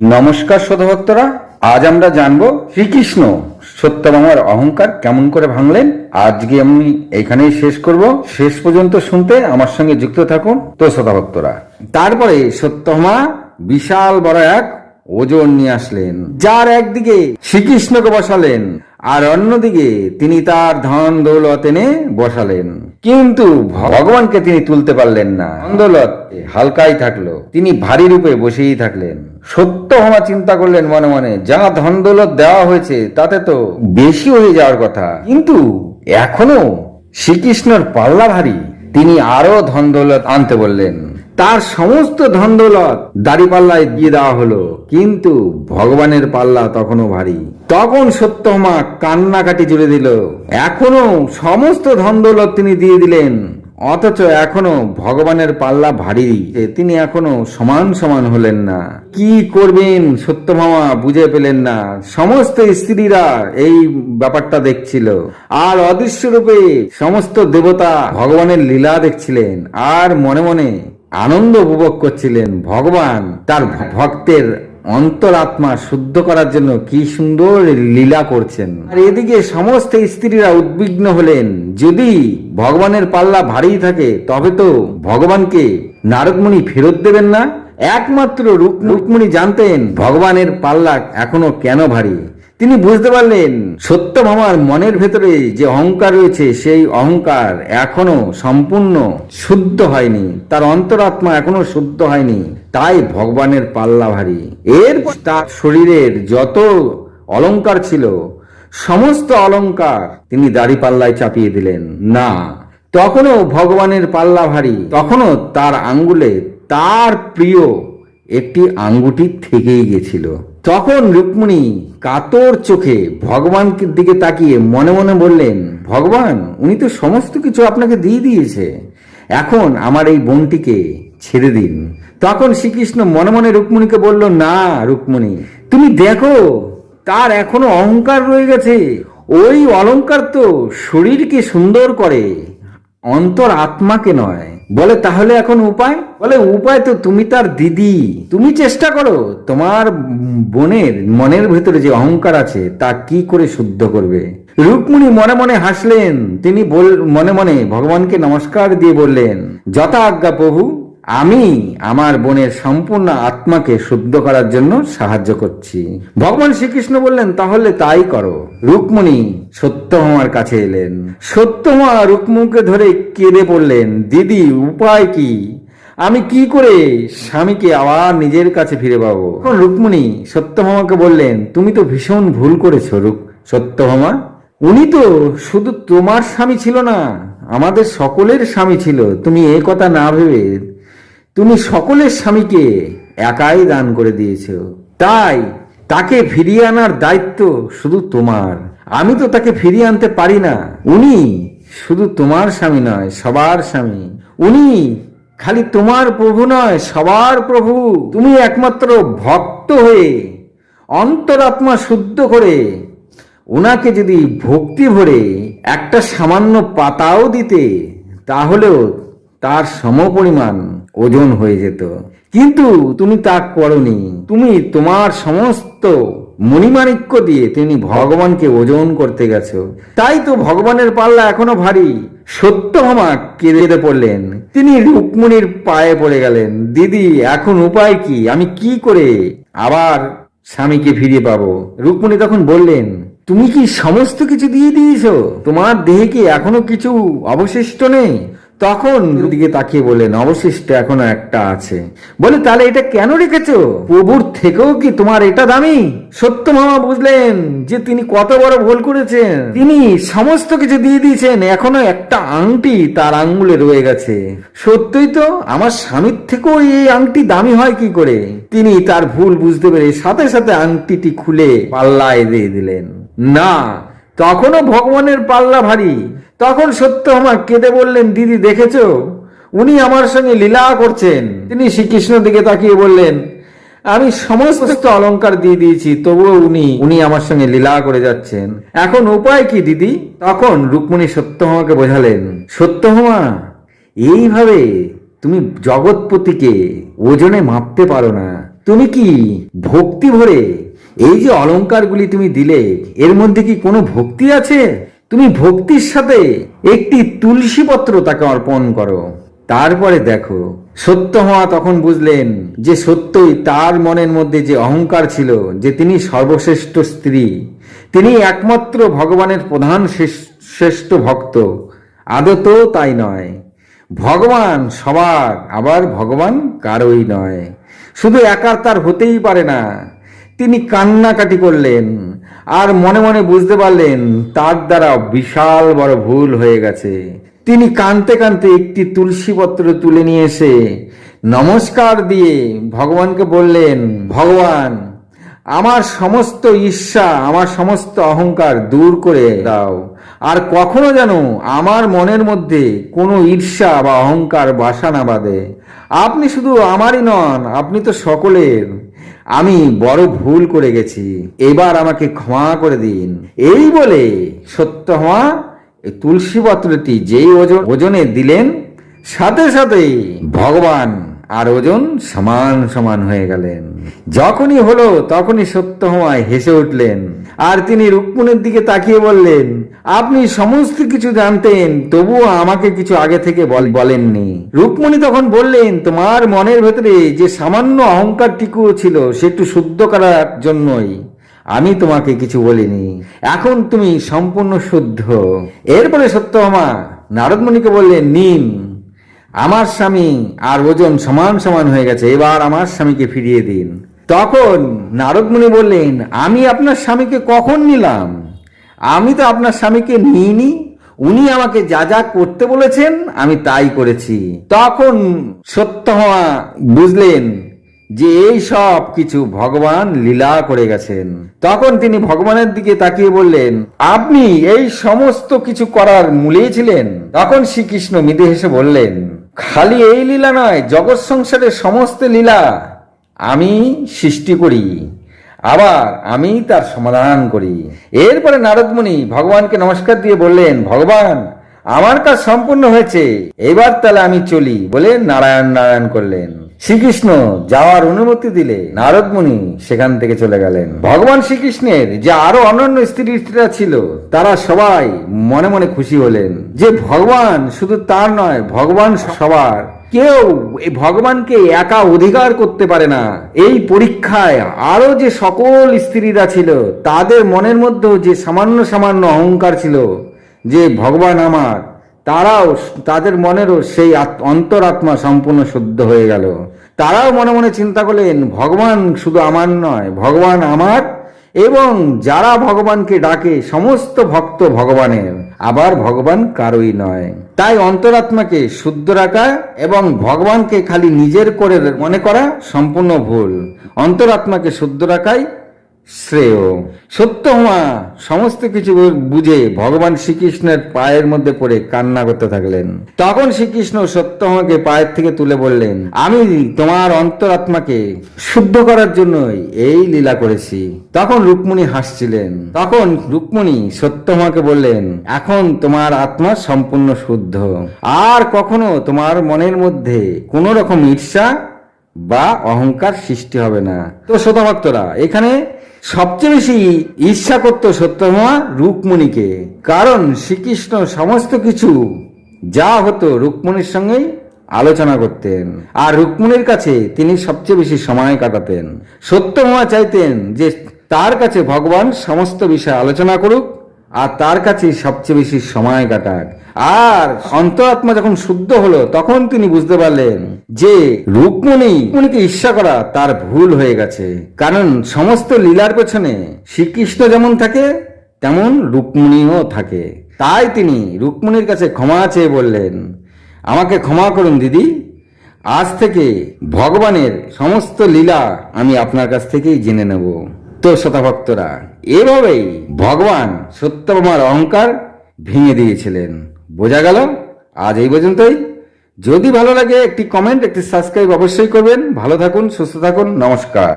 নমস্কার শ্রোতভক্তরা আজ আমরা জানব শ্রীকৃষ্ণ সত্যভামার অহংকার কেমন করে ভাঙলেন। আজকে আমি এখানেই শেষ করব। শেষ পর্যন্ত শুনতে আমার সঙ্গে যুক্ত থাকুন। তো শ্রোতাভক্তরা তারপরে সত্যভামা বিশাল বড় এক ওজন নিয়ে আসলেন, যার একদিকে শ্রীকৃষ্ণকে বসালেন। আর অন্যদিকে তিনি তার ধন দৌলত এনে বসালেন। কিন্তু ভগবানকে তিনি তুলতে পারলেন না। দৌলত হালকাই থাকল। তিনি ভারী রূপে বসেই থাকলেন। সত্য হওয়া চিন্তা করলেন মনে মনে, যা ধন দৌলত দেওয়া হয়েছে তাতে তো বেশি হয়ে যাওয়ার কথা। কিন্তু এখনও শ্রীকৃষ্ণর পাল্লা ভারী তিনি আরও ধন দৌলত আনতে বললেন। তার সমস্ত ধন দৌলত দাড়ি পাল্লায় দিয়ে দেওয়া হলো। কিন্তু ভগবানের পাল্লা তখনও ভারী। তখন সত্যমা কান্নাকাটি জুড়ে দিল। এখনও সমস্ত ধন দৌলত তিনি দিয়ে দিলেন। অথচ এখনও ভগবানের পাল্লা ভারী। তিনি এখনও সমান সমান হলেন না। কি করবেন সত্যভামা বুঝে পেলেন না। সমস্ত স্ত্রীরা এই ব্যাপারটা দেখছিল। আর অদৃশ্য রূপে সমস্ত দেবতা ভগবানের লীলা দেখছিলেন। আর মনে মনে আনন্দ উপভোগ করছিলেন ভগবান। তার ভক্তের অন্তরাত্মা শুদ্ধ করার জন্য কি সুন্দর লীলা করছেন। আর এদিকে সমস্ত স্ত্রীরা উদ্বিগ্ন হলেন। যদি ভগবানের পাল্লা ভারী থাকে তবে তো ভগবানকে নারদমণি ফেরত দেবেন না। একমাত্র রুক- রুক্মিণী জানতেন ভগবানের পাল্লা এখনও কেন ভারী? তিনি বুঝতে পারলেন সত্যভামার মনের ভেতরে যে অহংকার রয়েছে, সেই অহংকার এখনও সম্পূর্ণ শুদ্ধ হয়নি। তার অন্তরাত্মা এখনও শুদ্ধ হয়নি। তাই ভগবানের পাল্লা ভারী এর তার শরীরের যত অলংকার ছিল, সমস্ত অলংকার তিনি দাড়ি পাল্লায় চাপিয়ে দিলেন। না, তখনও ভগবানের পাল্লা ভারী তখনও তার আঙ্গুলে তার প্রিয় একটি আঙ্গুটি থেকেই গেছিল। তখন রুক্মিণী কাতর চোখে ভগবানকে দিকে তাকিয়ে মনে মনে বললেন, ভগবান, উনি তো সমস্ত কিছু আপনাকে দিয়ে দিয়েছে। এখন আমার এই বোনটিকে ছেড়ে দিন। তখন শ্রীকৃষ্ণ মনে মনে রুক্মিণীকে বলল, না রুক্মিণী, তুমি দেখো, তার এখনও অহংকার রয়ে গেছে। ওই অলংকার তো শরীরকে সুন্দর করে, অন্তর আত্মাকে নয় বলে, তাহলে এখন উপায়? বলে, উপায় তো তুমি তার দিদি। তুমি চেষ্টা করো। তোমার বোনের, মনের ভেতরে যে অহংকার আছে, তা কি করে শুদ্ধ করবে? রুক্মিণী মনে মনে হাসলেন। তিনি বল, মনে মনে ভগবানকে নমস্কার দিয়ে বললেন, যথা আজ্ঞা প্রভু। আমি আমার বোনের সম্পূর্ণ আত্মাকে শুদ্ধ করার জন্য সাহায্য করছি। ভগবান শ্রীকৃষ্ণ বললেন, তাহলে তাই করো। রুক্মণী সত্যভামার কাছে এলেন। সত্যমা রুক্মুকে ধরে কেঁদে পড়লেন, দিদি, উপায় কি? আমি কি করে স্বামীকে আবার নিজের কাছে ফিরে পাবো? রুক্মণী সত্যভামাকে বললেন, তুমি তো ভীষণ ভুল করেছ, রুক সত্যভামা উনি তো শুধু তোমার স্বামী ছিল না, আমাদের সকলের স্বামী ছিল। তুমি এ কথা না ভেবে তুমি সকলের স্বামীকে একাই দান করে দিয়েছ। তাই তাকে ফিরিয়ে আনার দায়িত্ব শুধু তোমার। আমি তো তাকে ফিরিয়ে আনতে পারি না। উনি শুধু তোমার স্বামী নয়, সবার স্বামী। উনি খালি তোমার প্রভু নয়, সবার প্রভু। তুমি একমাত্র ভক্ত হয়ে অন্তরাত্মা শুদ্ধ করে ওনাকে যদি ভক্তি ভরে একটা সামান্য পাতাও দিতে, তাহলেও তার সমপরিমাণ ওজন হয়ে যেত। কিন্তু তুমি তা করনি। তুমি তোমার সমস্ত মণিমাণিক্য দিয়ে তুমি ভগবানকে ওজন করতে গেছো। তাই তো ভগবানের পাল্লা এখনও ভারী। সত্যভামা কেঁদে পড়লেন। তিনি রুক্মণীর পায়ে পড়ে গেলেন। দিদি, এখন উপায় কি? আমি কি করে আবার স্বামীকে ফিরে পাবো? রুক্মণী তখন বললেন, তুমি কি সমস্ত কিছু দিয়ে দিয়েছ? তোমার দেহে কি এখনও কিছু অবশিষ্ট নেই? তখন দিকে তাকিয়ে বললেন, অবশিষ্ট এখনও একটা আছে। বলে, তাহলে এটা কেন রেখেছো? প্রভুর থেকেও কি তোমার এটা দামি? সত্য মামা, বুঝলেন যে তিনি কত বড় ভুল করেছেন। তিনি সমস্ত কিছু দিয়ে দিয়েছেন, এখনও একটা আংটি তার আঙ্গুলে রয়ে গেছে। সত্যই তো, আমার স্বামীর থেকেও এই আংটি দামি হয় কি করে? তিনি তার ভুল বুঝতে পেরে সাথে সাথে আংটিটি খুলে পাল্লায় দিয়ে দিলেন। না, তখনও ভগবানের পাল্লা ভারী। তখন সত্য আমার কেঁদে বললেন, দিদি, দেখেছ? উনি আমার সঙ্গে লীলা করছেন। তিনি শ্রীকৃষ্ণ দিকে তাকিয়ে বললেন, আমি সমস্ত অলঙ্কার দিয়ে দিয়েছি, তবুও উনি উনি আমার সঙ্গে লীলা করে যাচ্ছেন। এখন উপায় কি, দিদি? তখন রুক্মণী সত্যভামাকে বোঝালেন, সত্যভামা, এইভাবে তুমি জগৎপতিকে ওজনে মাপতে পারো না। তুমি কি ভক্তি ভরে এই যে অলংকারগুলি তুমি দিলে, এর মধ্যে কি কোনো ভক্তি আছে? তুমি ভক্তির সাথে একটি তুলসী পত্র তাকে অর্পণ করো। তারপরে দেখো, সত্য হওয়া তখন বুঝলেন যে সত্যই তার মনের মধ্যে যে অহংকার ছিল যে তিনি সর্বশ্রেষ্ঠ স্ত্রী। তিনি একমাত্র ভগবানের প্রধান শ্রেষ- শ্রেষ্ঠ ভক্ত। আদতেও তাই নয়। ভগবান সবার, আবার ভগবান কারোই নয়। শুধু একার তার হতেই পারে না। তিনি কান্নাকাটি করলেন আর মনে মনে বুঝতে পারলেন তার দ্বারা বিশাল বড় ভুল হয়ে গেছে। তিনি কানতে কানতে একটি তুলসী পত্র তুলে নিয়ে এসে নমস্কার দিয়ে ভগবানকে বললেন, ভগবান, আমার সমস্ত ঈর্ষা, আমার সমস্ত অহংকার দূর করে দাও। আর কখনো যেন আমার মনের মধ্যে কোনো ঈর্ষা বা অহংকার বাসা না বাঁধে। আপনি শুধু আমারই নন, আপনি তো সকলের। আমি বড় ভুল করে গেছি। এবার আমাকে ক্ষমা করে দিন। এই বলে সত্য হওয়া তুলসী পত্রটি যেই ওজন ওজনে দিলেন, সাথে সাথে ভগবান আর ওজন সমান সমান হয়ে গেলেন। যখনই হলো, তখনই সত্য সত্যময় হেসে উঠলেন। আর তিনি রুক্মণের দিকে তাকিয়ে বললেন, আপনি সমস্ত কিছু জানতেন, তবুও আমাকে কিছু আগে থেকে বল- বলেননি। রুক্মণী তখন বললেন, তোমার মনের ভেতরে যে সামান্য অহংকারটুকু ছিল সে একটু শুদ্ধ করার জন্যই আমি তোমাকে কিছু বলিনি। এখন তুমি সম্পূর্ণ শুদ্ধ। এরপরে সত্যমা নারদমণিকে বললেন, নিন। আমার স্বামী আর ওজন সমান সমান হয়ে গেছে, এবার আমার স্বামীকে ফিরিয়ে দিন। তখন নারদমণি বললেন, আমি আপনার স্বামীকে কখন নিলাম? আমি তো আপনার স্বামীকে নিইনি। উনি আমাকে যা যা করতে বলেছেন, আমি তাই করেছি। তখন সত্য হওয়া বুঝলেন যে এই সব কিছু ভগবান লীলা করে গেছেন। তখন তিনি ভগবানের দিকে তাকিয়ে বললেন, আপনি এই সমস্ত কিছু করার মূলেই ছিলেন? তখন শ্রীকৃষ্ণ মৃদু হেসে বললেন খালি এই লীলা নয়, জগৎ সংসারের সমস্ত লীলা আমি সৃষ্টি করি, আবার আমি তার সমাধান করি। এরপরে নারদমণি ভগবানকে নমস্কার দিয়ে বললেন, ভগবান, আমার কাজ সম্পূর্ণ হয়েছে, এবার তাহলে আমি চলি। বলে নারায়ণ নারায়ণ করলেন। শ্রীকৃষ্ণ যাওয়ার অনুমতি দিলে নারদমণি সেখান থেকে চলে গেলেন। ভগবান শ্রীকৃষ্ণের যে আরও অন্যান্য স্ত্রী স্ত্রীরা ছিল, তারা সবাই মনে মনে খুশি হলেন যে ভগবান শুধু তার নয়, ভগবান সবার। কেউ এই ভগবানকে একা অধিকার করতে পারে না। এই পরীক্ষায় আরও যে সকল স্ত্রীরা ছিল, তাদের মনের মধ্যেও যে সামান্য সামান্য অহংকার ছিল যে ভগবান আমার তারাও তাদের মনেরও সেই অন্তরাত্মা সম্পূর্ণ শুদ্ধ হয়ে গেল। তারাও মনে মনে চিন্তা করলেন, ভগবান শুধু আমার নয়, ভগবান আমার, এবং যারা ভগবানকে ডাকে, সমস্ত ভক্ত ভগবানের, আবার ভগবান কারোই নয়। তাই অন্তরাত্মাকে শুদ্ধ রাখা এবং ভগবানকে খালি নিজের করে মনে করা সম্পূর্ণ ভুল। অন্তরাত্মাকে শুদ্ধ রাখাই শ্রেয়। সত্য সত্যমা সমস্ত কিছু বুঝে ভগবান শ্রীকৃষ্ণের পায়ের মধ্যে পড়ে কান্না করতে থাকলেন। তখন শ্রীকৃষ্ণ সত্যমাকে পায়ের থেকে তুলে বললেন, আমি তোমার অন্তরাত্মাকে শুদ্ধ করার জন্যই এই লীলা করেছি। তখন রুক্মণী হাসছিলেন। তখন রুক্মণী সত্যমাকে বললেন, এখন তোমার আত্মা সম্পূর্ণ শুদ্ধ। আর কখনো তোমার মনের মধ্যে কোনো রকম ঈর্ষা বা অহংকার সৃষ্টি হবে না। তো শ্রোতা ভক্তরা এখানে সবচেয়ে বেশি ঈর্ষা করত সত্যমা রুকমণিকে, কারণ শ্রীকৃষ্ণ সমস্ত কিছু যা হতো রুকমণির সঙ্গেই আলোচনা করতেন। আর রুকমণির কাছে তিনি সবচেয়ে বেশি সময় কাটাতেন। সত্যমা চাইতেন যে তার কাছে ভগবান সমস্ত বিষয়ে আলোচনা করুক, আর তার কাছে সবচেয়ে বেশি সময় কাটাক। আর অন্তরাত্মা যখন শুদ্ধ হলো, তখন তিনি বুঝতে পারলেন যে রুক্মণি রুক্মণিকে ঈর্ষা করা তার ভুল হয়ে গেছে। কারণ সমস্ত লীলার পেছনে শ্রীকৃষ্ণ যেমন থাকে, তেমন রুক্মণীও থাকে। তাই তিনি রুক্মণির কাছে ক্ষমা চেয়ে বললেন, আমাকে ক্ষমা করুন দিদি। আজ থেকে ভগবানের সমস্ত লীলা আমি আপনার কাছ থেকেই জেনে নেব। তো শতভক্তরা, এভাবেই ভগবান সত্যভামার অহংকার ভেঙে দিয়েছিলেন। বোঝা গেল? আজ এই পর্যন্তই। যদি ভালো লাগে একটি কমেন্ট একটি সাবস্ক্রাইব অবশ্যই করবেন। ভালো থাকুন, সুস্থ থাকুন, নমস্কার।